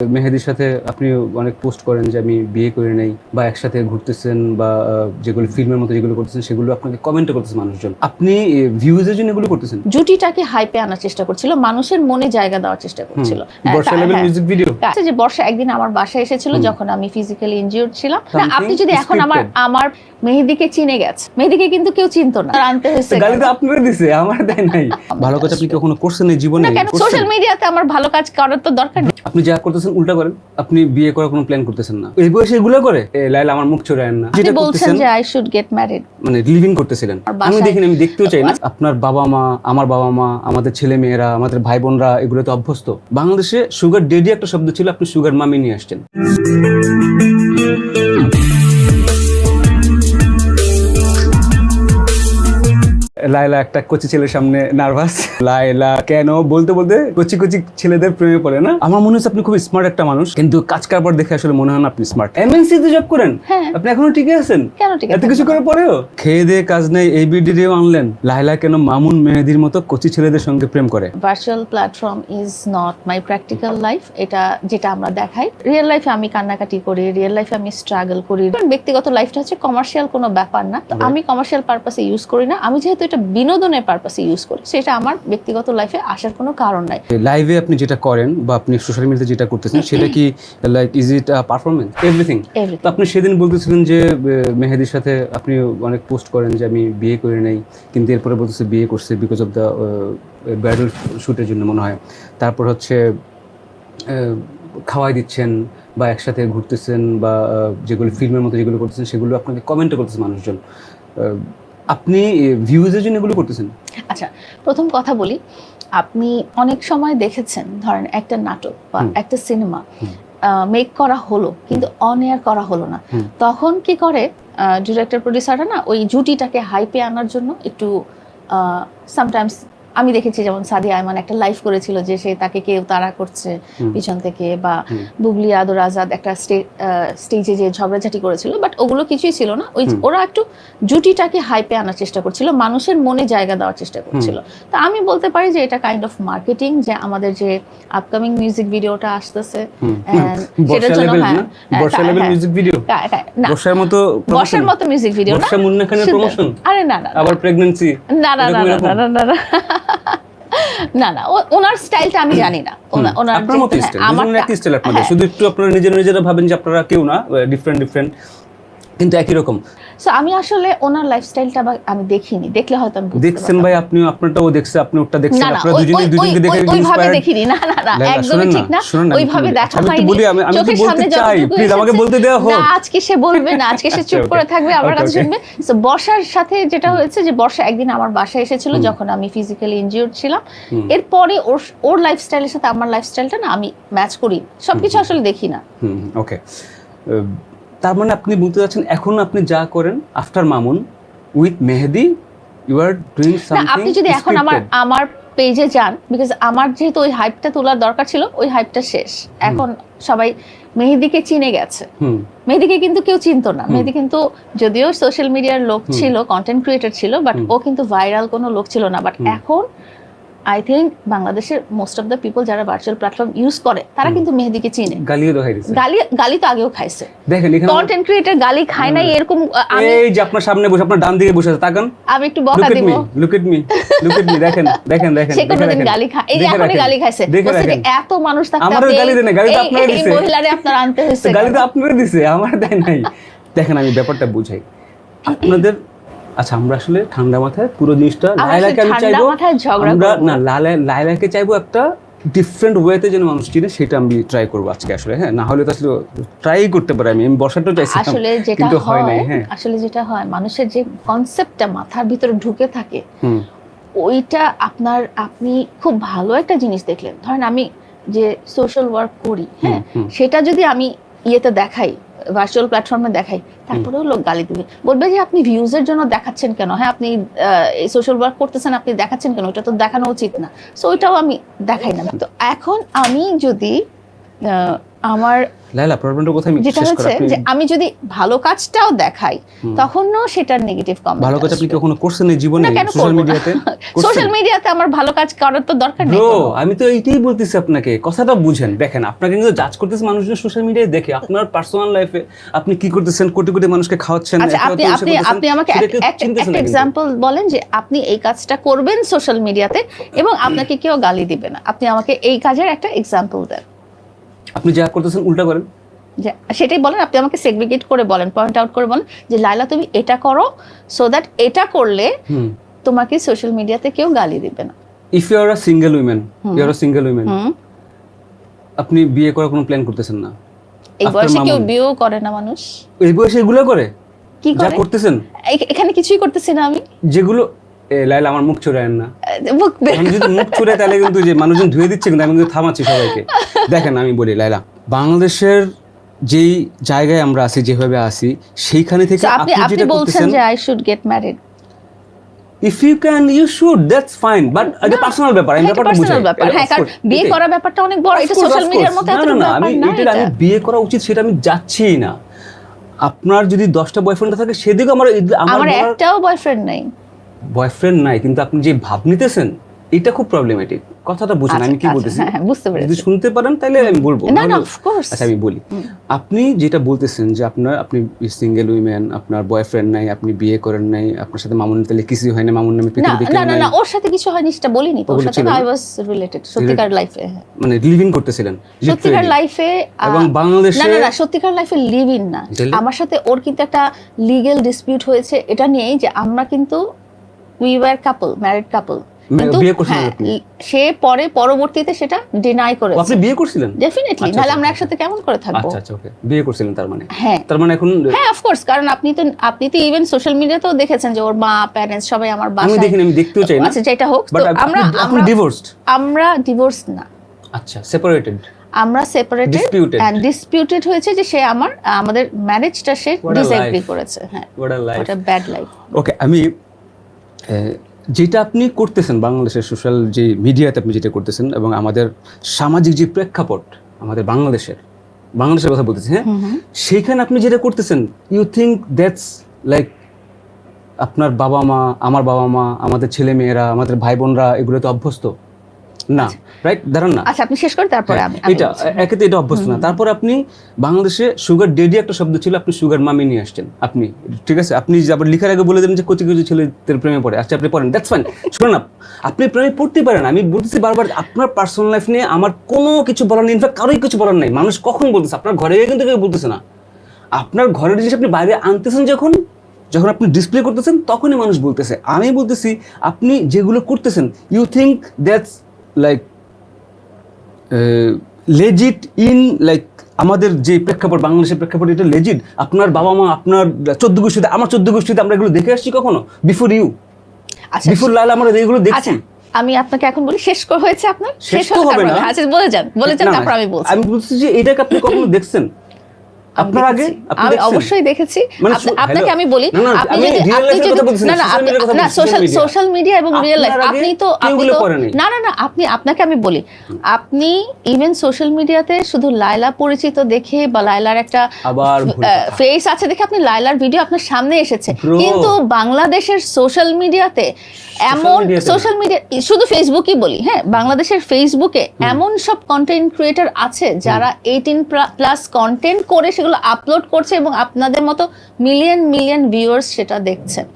মেহেদির সাথে আপনি অনেক পোস্ট করেন যে আমি বিয়ে করে নেই বা একসাথে ঘুরতেছেন বা যেগুলো ফিল্মের মতো যেগুলো করতেছেন সেগুলো আপনাকে কমেন্ট করতেছে মানুষজন। আপনি ভিউজের জন্য এগুলো করতেছেন? জুটিটাকে হাইপে আনার চেষ্টা করছিল মানুষের মনে জায়গা দেওয়ার চেষ্টা করছিল। বর্ষা লেভেল। মিউজিক ভিডিও আচ্ছা যে বর্ষা একদিন আমার বাসায় এসেছিল যখন আমি ফিজিক্যালি ইনজিওর্ড ছিলাম। আপনি যদি এখন আমার আমার মেহেদিকে চিনে গেছে। মেহেদিকে কিন্তু কেউ চিনতো না। আনতে হয়েছে গালি তো আপনারা দিছে আমার দেয় নাই। ভালো কাজ আপনি কখনো করছেন এই জীবনে? না কেন? সোশ্যাল মিডিয়াতে আমার ভালো কাজ করার তো দরকার নেই। আপনি যা করতেছেন উল্টা করেন আপনি বিয়ে করার কোনো প্ল্যান করতেছেন না। এই বয়সে এগুলো করে? এ, লাইলা আমার মুখ চোরায়েন না। আপনি যেটা বলছেন করতেছেন যে আই শুড গেট ম্যারিড মানে লিভিং করতেছিলেন। আর আমি দেখিনি আমি দেখতেও চাই না। আপনার বাবা মা আমার বাবা মা আমাদের ছেলে মেয়েরা আমাদের ভাই বোনরা এগুলো তো অভ্যস্ত। বাংলাদেশে সুগার ডেডি একটা শব্দ ছিল আপনি সুগার মামি নিয়ে আসছেন। লাইলা একটা কচি ছেলের সামনে নার্ভাস লাইলা কেন? বলতে বলতে কচি কচি ছেলেদের প্রেমে পড়ে না? আমার মনে হচ্ছে আপনি খুব স্মার্ট একটা মানুষ কিন্তু কাজ কারবার দেখে আসলে মনে হয় না আপনি স্মার্ট এমএনসি তে জব করেন? হ্যাঁ। আপনি এখনও টিকে আছেন? কেন ঠিক এত কিছু করে পরেও? খেয়ে দিয়ে কাজ নেই এই বিডিও আনলেন। লাইলা কেন মামুন মেহেদির মতো কচি ছেলেদের সঙ্গে প্রেম করে? Virtual platform is not my practical life এটা যেটা আমরা দেখাই। রিয়েল লাইফে আমি কান্নাকাটি করি রিয়েল লাইফে আমি স্ট্রাগল করি। ব্যক্তিগত লাইফটা হচ্ছে কমার্শিয়াল কোনো ব্যাপার না। তো আমি কমার্শিয়াল পারপাসে ইউজ করি না। আমি যেহেতু এটা বিনোদনের পারপাসে ইউজ করি। সেটা আমার ব্যক্তিগত লাইফে আসার কোনো কারণ নাই। লাইভে আপনি যেটা করেন বা আপনি সোশ্যাল মিডিয়াতে যেটা করতেছেন সেটা কি like is it performance everything. তো আপনি সেদিন বলতেছিলেন যে মেহেদির সাথে আপনি অনেক পোস্ট করেন যে আমি বিয়ে করে নেই। কিন্তু এরপরে বলতেছে বিয়ে করছে বিকজ অফ দ্য ব্রাইডাল শ্যুটের জন্য মনে হয়। তারপর হচ্ছে খাওয়াই দিচ্ছেন বা একসাথে ঘুরতেছেন বা যেগুলো ফিল্মের মতো যেগুলো করতেছেন সেগুলো আপনাকে কমেন্টও করতেছে মানুষজন। আপনি ভিউজের জন্য এগুলো করতেছেন? আচ্ছা প্রথম কথা বলি আপনি অনেক সময় দেখেছেন ধরেন একটা নাটক বা একটা সিনেমা। মেক করা হলো কিন্তু অন এয়ার করা হলো না। তখন কি করে ডিরেক্টর প্রডিউসাররা না ওই জুটিটাকে হাইপে আনার জন্য একটু সামটাইমস আমি দেখেছি যেমন সাদিয়া আয়মান একটা লাইভ করেছিল যে সে তাকে কেউ তাড়া করছে পিছন থেকে বা বুবলি আদর আজাদ একটা স্টেজে যে ঝগড়াঝাটি করেছিল বাট ওগুলো কিছুই ছিল না। ওই ওরা একটু জুটিটাকে হাইপে আনার চেষ্টা করছিল মানুষের মনে জায়গা দেওয়ার চেষ্টা করছিল। তা আমি বলতে পারি যে এটা কাইন্ড অফ মার্কেটিং যে আমাদের যে আপকামিং মিউজিক ভিডিওটা আসতেছে। সেটার জন্য হ্যাঁ না? হ্যাঁ। মিউজিক ভিডিও না। বর্ষার মতো বর্ষার promotion? মতো মিউজিক ভিডিও না? বর্ষা মুন্না খানের শুধু- প্রমোশন আরে না না না। আবার প্রেগন্যান্সি না না না না না না। না না ওনার স্টাইলটা আমি জানি না। ওনার আপনার মতো স্টাইল আমার দুজনের স্টাইল আপনাদের। শুধু একটু আপনারা নিজেরা নিজেরা ভাবেন যে আপনারা কেউ না ডিফারেন্ট ডিফারেন্ট কিন্তু একই রকম। So, আমি আসলে ওনার লাইফস্টাইলটা আমি দেখিনি। দেখলে হয়তো আমি দেখছেন ভাই আপনিও আপনারটাও দেখছে আপনি ওটা দেখছেন আপনারা দুজনে দুজনকে দেখে ওই- ওইভাবে দেখিনি। না না না লাইলা, একদমই ঠিক না। ওইভাবে দেখা আচ্ছা, হয়নি। বলি, আমি- আমি চোখের বলতে চাই। Please, আমাকে বলতে দেওয়া হোক। না আজকে সে বলবে না আজকে সে চুপ করে থাকবে আমার কাছে শুনবে So, বর্ষার সাথে যেটা হয়েছে যে বর্ষা একদিন আমার বাসায় এসেছিল যখন আমি ফিজিক্যালি ইনজিওর্ড ছিলাম। এরপরে ওর ওর লাইফস্টাইলের সাথে আমার লাইফস্টাইলটা না আমি ম্যাচ করি। সবকিছু আসলে দেখি না। হুম ওকে তার মানে আপনি বলতে চাচ্ছেন এখন আপনি যা করেন after Mamun with Mehedi you are doing something আপনি যদি এখন আমার আমার পেজে যান বিকজ আমার যেহেতু ওই হাইপটা তোলার দরকার ছিল ওই হাইপটা শেষ। এখন সবাই মেহেদিকে চিনে গেছে। মেহেদিকে কিন্তু কেউ চিনতো না। মেহেদি কিন্তু যদিও সোশ্যাল মিডিয়ার লোক ছিল কন্টেন্ট ক্রিয়েটর ছিল বাট ও কিন্তু ভাইরাল কোনো লোক ছিল না। বাট এখন আই থিঙ্ক বাংলাদেশের মোস্ট অফ দ্য পিপল যারা ভার্চুয়াল প্ল্যাটফর্ম ইউজ করে তারা কিন্তু মেহেদিকে চিনে। গালিও দেখাই দিচ্ছে গালি গালি তো আগেও খাইছে। দেখেন এখানে কন্টেন্ট ক্রিয়েটর গালি খায় নাই এরকম আমি এই যে আপনার সামনে বসে আপনার ডান দিকে বসে আছে তাকান। আমি একটু বকা দিব। Look at me look at me দেখেন দেখেন দেখেন সে কোনোদিন গালি খায় এই যে এখনই গালি খাইছে। বলছে এত মানুষ থাকতে আমারও আপনি গালি দেন গালি তো আপনারা এই মহিলারে আপনার আনতে হয়েছে। গালি তো? আপনারা দিছে আমার দেয় নাই। দেখেন আমি ব্যাপারটা বুঝাই। আপনাদের আচ্ছা আমরা আসলে ঠান্ডা মাথায় পুরো জিনিসটা লাইলাকে আমি চাইব আমরা। না লাইলা- লাইলাকে চাইব একটা ডিফারেন্ট ওয়েতে যেন মানুষ চিনে সেটা আমি ট্রাই করব আজকে আসলে হ্যাঁ না হলে তো আসলে ট্রাই করতে পারি আমি আমি বসাটাও চাইছিলাম আসলে যেটা হয় হয় হ্যাঁ। আসলে যেটা হয় মানুষের যে কনসেপ্টটা মাথার ভিতরে ঢুকে থাকে হুম। ওইটা আপনার আপনি খুব ভালো একটা জিনিস দেখলেন। ধরেন আমি যে সোশ্যাল ওয়ার্ক করি হ্যাঁ সেটা যদি আমি ইয়েতে দেখাই ভার্চুয়াল প্ল্যাটফর্মে দেখাই তারপরেও লোক গালি দিবে। বলবে যে আপনি ভিউজের জন্য দেখাচ্ছেন কেন? হ্যাঁ আপনি আহ, এই সোশ্যাল ওয়ার্ক করতেছেন আপনি দেখাচ্ছেন কেন? ওটা তো দেখানো উচিত না। সো ওইটাও আমি দেখাই না। তো এখন আমি যদি আহ, আমার লাইলা প্রবলেমটা কোথায় যেটা হচ্ছে যে আমি যদি ভালো কাজটাও দেখাই তখনও সেটার নেগেটিভ কমেন্ট ভালো কাজ আপনি কখনো করছেন এই জীবনে? সোশ্যাল মিডিয়াতে সোশ্যাল মিডিয়াতে আমার ভালো কাজ করার তো দরকার নেই আমি তো এইটাই বলতেছি আপনাকে কথাটা বুঝেন দেখেন আপনাকে কিন্তু জাজ করতেছে মানুষজন সোশ্যাল মিডিয়ায় দেখে আপনার পার্সোনাল লাইফে আপনি কি করতেছেন কোটি কোটি মানুষকে খাওয়াচ্ছেন আচ্ছা আপনি আপনি আপনি আমাকে একটা এক্সাম্পল বলেন যে আপনি এই কাজটা করবেন সোশ্যাল মিডিয়াতে এবং আপনাকে কেউ গালি দিবে না। আপনি আমাকে এই কাজের একটা এক্সাম্পল দেন। আপনি যা করতেছেন উল্টা করেন। সেটাই বলেন আপনি আমাকে সেগ্রিগেট করে বলেন পয়েন্ট আউট করে বলেন যে লাইলা তুমি এটা করো সো দ্যাট এটা করলে তোমাকে সোশ্যাল মিডিয়াতে কেউ গালি দিবে না। If you are a single women you are a single women আপনি বিয়ে করার কোনো প্ল্যান করতেছেন না। এই বয়সে কেউ। বিয়েও করে না মানুষ। এই বয়সে এগুলো করে? কি যা করে? করতেছেন? এখানে কিছুই করতেছি না আমি। যেগুলো লাইলা আমার মুখ চুরায়েন না। মুখ যদি মুখ চুরে তাহলে কিন্তু যে মানুষজন ধুয়ে দিচ্ছে কিন্তু আমি কিন্তু থামাচ্ছি সবাইকে। দেখেন আমি বলি লাইলা বাংলাদেশের যেই জায়গায় আমরা আছি যেভাবে আছি সেইখানে থেকে আপনি আপনি বলছেন যে I should get married if you can you should that's fine but এটা পার্সোনাল ব্যাপার আমি ব্যাপারটা বুঝাই। পার্সোনাল ব্যাপার। হ্যাঁ কারণ বিয়ে। করার ব্যাপারটা অনেক বড় এটা সোশ্যাল মিডিয়ার মতো এত না, আমি এটা আমি বিয়ে করা উচিত সেটা আমি যাচ্ছিই না। আপনার যদি দশটা বয়ফ্রেন্ড থাকে সেদিকে আমার আমার একটাও বয়ফ্রেন্ড নাই। বয়ফ্রেন্ড নাই কিন্তু আপনি যে ভাব নিতেছেন এটা খুব প্রবলেমেটিক কথাটা বুঝেন আমি কি আচ্ছা, বলতেছি? হ্যাঁ, হ্যাঁ, যদি শুনতে পারেন তাহলে আমি বলব। না না কোর্স আচ্ছা আমি বলি। আপনি যেটা বলতেছেন যে আপনার আপনি সিঙ্গেল উইমেন আপনার বয়ফ্রেন্ড নাই আপনি বিয়ে করেন নাই আপনার সাথে মামুন তাহলে কিছুই হয় না মামুন নামে না পৃথিবীতে না না না ওর সাথে কিছু হয়নি সেটা বলিনি ওর সাথে আই ওয়াজ রিলেটেড সত্যিকার লাইফে মানে লিভিং করতেছিলেন সত্যিকার লাইফে এবং বাংলাদেশে না না সত্যিকার লাইফে লিভ ইন না আমার সাথে ওর কিন্তু একটা লিগ্যাল ডিসপিউট হয়েছে এটা নিয়েই যে আমরা কিন্তু we were couple married couple বিয়ে হ্যাঁ, সে পরে পরবর্তীতে সেটা ডিনাই ও, করেছে আপনি বিয়ে করছিলেন? ডেফিনেটলি আচ্ছা, নাহলে আচ্ছা, আমরা আচ্ছা। একসাথে কেমন করে থাকব? আচ্ছা আচ্ছা ওকে। বিয়ে করছিলেন তার মানে? হ্যাঁ। তার মানে এখন হ্যাঁ অফকোর্স কারণ আপনি তো আপনি তো ইভেন সোশ্যাল মিডিয়াতেও দেখেছেন যে ওর মা প্যারেন্টস সবাই আমার আমি বাসায় দেখিনি আমি দেখতেও চাই না। আচ্ছা যেটা হোক আমরা আপনি ডিভোর্সড আমরা ডিভোর্স না। আচ্ছা সেপারেটেড আমরা সেপারেটেড. এন্ড ডিসপিউটেড হয়েছে যে সে আমার আমাদের ম্যারেজটা সে ডিসএগ্রি করেছে হ্যাঁ। ওটা ব্যাড লাইফ ওকে আমি যেটা আপনি করতেছেন বাংলাদেশের সোশ্যাল যে মিডিয়াতে আপনি যেটা করতেছেন এবং আমাদের সামাজিক যে প্রেক্ষাপট আমাদের বাংলাদেশের বাংলাদেশের কথা বলতেছি হ্যাঁ? সেইখানে আপনি যেটা করতেছেন ইউ থিঙ্ক দ্যাটস লাইক আপনার বাবা মা আমার বাবা মা আমাদের ছেলে মেয়েরা আমাদের ভাই বোনরা এগুলোতে অভ্যস্ত? না রাইট দাঁড়ান না। আচ্ছা আপনি শেষ করে তারপরে আমি আমি এটা বলছি। একে তো এটা অভ্যস্ত না। তারপর আপনি বাংলাদেশে সুগার ডেডি একটা শব্দ ছিল আপনি সুগার মামি নিয়ে আসছেন। আপনি ঠিক আছে? আপনি আবার লিখার আগে বলে দেন যে কচি কচি ছেলেদের প্রেমে পড়ে আচ্ছা আপনি পড়েন দ্যাটস ফাইন শুনুন না আপনি প্রেমে পড়তে পারেন আমি বলতেছি বারবার আপনার পার্সোনাল লাইফ নিয়ে আমার কোনো কিছু বলার নেই ইনফ্যাক্ট কারোই কিছু বলার নেই। মানুষ কখন বলতেছে? আপনার ঘরে কিন্তু কেউ বলতেছে না। আপনার ঘরের জিনিস আপনি বাইরে আনতেছেন যখন যখন আপনি ডিসপ্লে করতেছেন তখনই মানুষ বলতেছে। আমি বলতেছি আপনি যেগুলো করতেছেন you think that's like legit in like আমাদের যে প্রেক্ষাপট বাংলাদেশের প্রেক্ষাপট এটা লেজিট আপনার বাবা মা আপনার চোদ্দ গোষ্ঠীতে আমার চোদ্দ গোষ্ঠীতে আমরা এগুলো দেখে আসছি কখনো? বিফোর ইউ আচ্ছা বিফোর লাল আমরা এগুলো দেখছি। আচ্ছা আমি আপনাকে এখন বলি শেষ করা হয়েছে আপনার? শেষ হবে না। আচ্ছা বলে যান বলে যান তারপর আমি বলছি। আমি বলছি যে এটাকে আপনি কখনো দেখছেন? আপনার আগে? আমি অবশ্যই দেখেছি। মানে আপনাকে আমি বলি আপনি যদি আপনি যদি না, না না সোশ্যাল সোশ্যাল মিডিয়া এবং রিয়েল লাইফ আপনি তো আপনি তো না না না আপনি আপনাকে আমি বলি আপনি ইভেন সোশ্যাল মিডিয়াতে শুধু লায়লা পরিচিত দেখে বা লায়লার একটা। ফেস আছে দেখে আপনি লায়লার ভিডিও আপনার সামনে এসেছে। কিন্তু বাংলাদেশের সোশ্যাল মিডিয়াতে এমন। সোশ্যাল মিডিয়া শুধু ফেসবুকই বলি হ্যাঁ বাংলাদেশের ফেসবুকে এমন সব কন্টেন্ট ক্রিয়েটর আছে যারা এইটিন প্লাস কন্টেন্ট করে সেগুলো আপলোড করছে এবং আপনাদের মতো মিলিয়ন মিলিয়ন ভিউয়ার্স সেটা দেখছেন